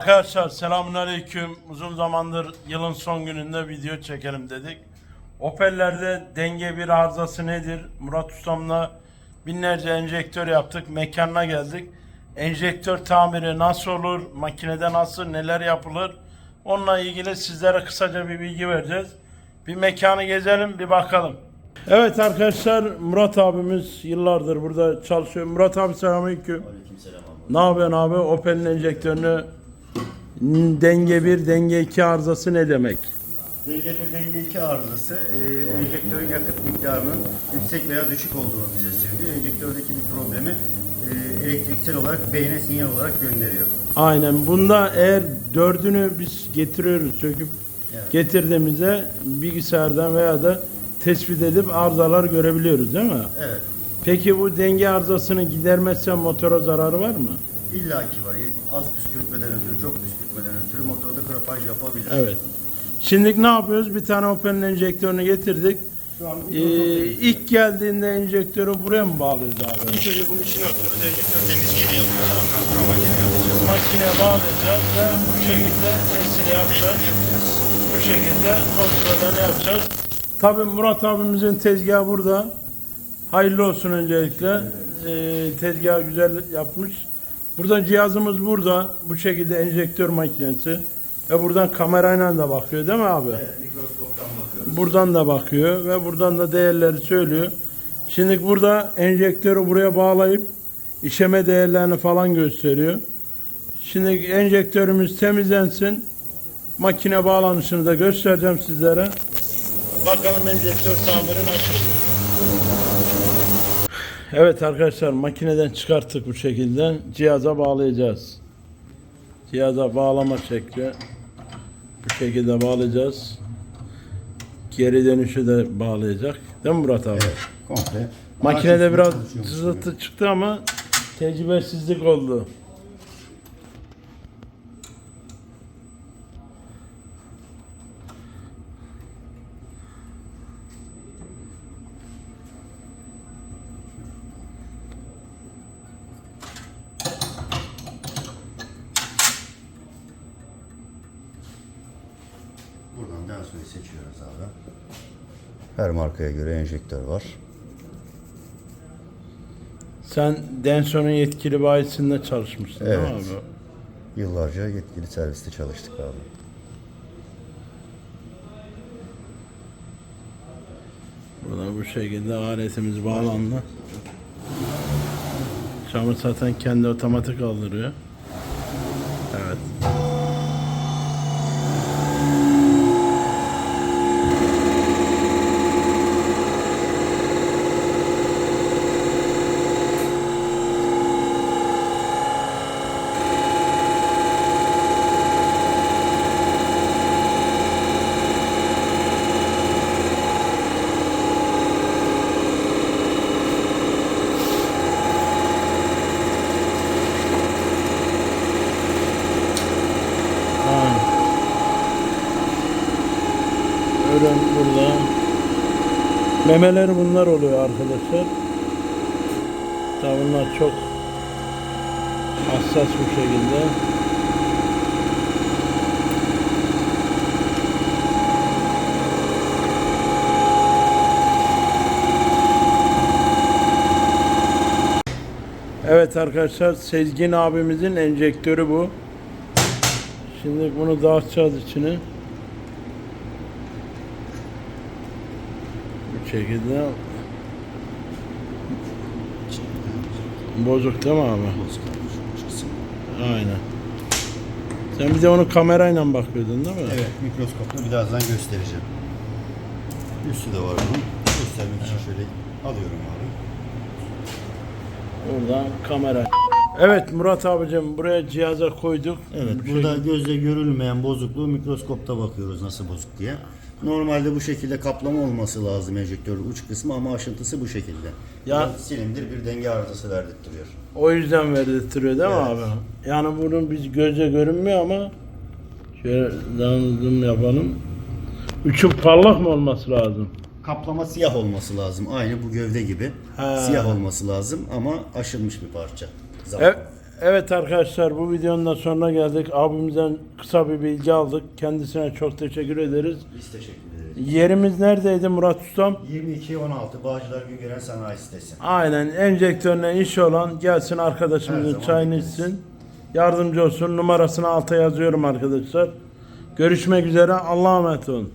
Arkadaşlar selamünaleyküm. Uzun zamandır yılın son gününde video çekelim dedik. Opel'lerde denge bir arızası nedir? Murat Ustam'la binlerce enjektör yaptık. Mekanına geldik. Enjektör tamiri nasıl olur? Makinede nasıl? Neler yapılır? Onunla ilgili sizlere kısaca bir bilgi vereceğiz. Bir mekanı gezelim bir bakalım. Evet arkadaşlar Murat abimiz yıllardır burada çalışıyor. Murat abi selamünaleyküm. Aleykümselam abi. Ne yapıyorsun abi? Opel'in enjektörünü denge 1, denge 2 arızası ne demek? Denge bir denge 2 arızası e, enjektörün yakıt miktarının yüksek veya düşük olduğunu bize söylüyor. Enjektördeki bir problemi e, elektriksel olarak beyne sinyal olarak gönderiyor. Aynen. Bunda eğer dördünü biz getiriyoruz söküp Evet. getirdiğimizde bilgisayardan veya da tespit edip arızalar görebiliyoruz değil mi? Evet. Peki bu denge arızasını gidermezsen motora zararı var mı? İlla ki var. Az püskürtmeden ötürü, çok püskürtmeden ötürü motorda kropaj yapabilir. Evet. Şimdi ne yapıyoruz? Bir tane Opel'in enjektörünü getirdik. Şu an Ee, ilk geldiğinde enjektörü buraya mı bağlıyoruz abi? İlk önce bunun içine atıyoruz. Enjektör temizliğini yapıyoruz. Ondan sonra makineye bağlayacağız ve bu şekilde testini yapacağız. Bu şekilde kontrollerini yapacağız. Tabii Murat abimizin tezgahı burada. Hayırlı olsun öncelikle. Ee, tezgahı güzel yapmış. Burada cihazımız burada. Bu şekilde enjektör makinesi. Ve buradan kamerayla da bakıyor değil mi abi? Evet, mikroskoptan bakıyoruz. Buradan da bakıyor ve buradan da değerleri söylüyor. Şimdi burada enjektörü buraya bağlayıp işeme değerlerini falan gösteriyor. Şimdi enjektörümüz temizlensin. Makine bağlanışını da göstereceğim sizlere. Bakalım enjektör tamiri nasıl. Evet arkadaşlar makineden çıkarttık bu şekilde. Cihaza bağlayacağız. Cihaza bağlama şekli. Bu şekilde bağlayacağız. Geri dönüşü de bağlayacak. Değil mi Murat abi? Evet, komple. Makinede biraz zıtı çıktı ama tecrübesizlik oldu. Buradan Denso'yu seçiyoruz abi. Her markaya göre enjektör var. Sen Denson'un yetkili bayisinde çalışmışsın değil mi Evet. abi? Yıllarca yetkili serviste çalıştık abi. Burada bu şekilde aletimiz bağlandı. Çamur zaten kendi otomatik kaldırıyor. Evet. Aynen. Öğren burada. Memeleri bunlar oluyor arkadaşlar. Tabi bunlar çok hassas bu şekilde. Evet arkadaşlar Sezgin abimizin enjektörü bu. Şimdi bunu dağıtacağız içine. Şekilde. Bozuk değil mi abi? Aynen. Sen bir de onu kamerayla bakıyordun değil mi? Evet, mikroskopla birazdan göstereceğim. Üstü de var bunun. Göstermek için şöyle alıyorum abi. Oradan kamera. Evet Murat abicim buraya cihaza koyduk. Evet, Bu burada gözle görülmeyen bozukluğu mikroskopta bakıyoruz nasıl bozuk diye. Normalde bu şekilde kaplama olması lazım enjektörün uç kısmı ama aşıntısı bu şekilde. Ya- Ya silindir bir denge arızası verdirtiyor. O yüzden verdirtiyor değil mi Evet. abi? Yani bunun biz gözle görünmüyor ama şöyle zoom yapalım. Uçun parlak mı olması lazım? Kaplama siyah olması lazım. Aynı bu gövde gibi. Ha. Siyah olması lazım ama aşınmış bir parça. Evet, Evet arkadaşlar bu videonun da sonuna geldik. Abimizden kısa bir bilgi aldık. Kendisine çok teşekkür ederiz. Biz teşekkür ederiz. Yerimiz neredeydi Murat Ustam? 22-16 Bağcılar Güngören Sanayi Sitesi. Aynen enjektörüne işi olan gelsin arkadaşımızın çayını bekleriz. içsin. Yardımcı olsun. Numarasını alta yazıyorum arkadaşlar. Görüşmek üzere. Allah'a emanet olun.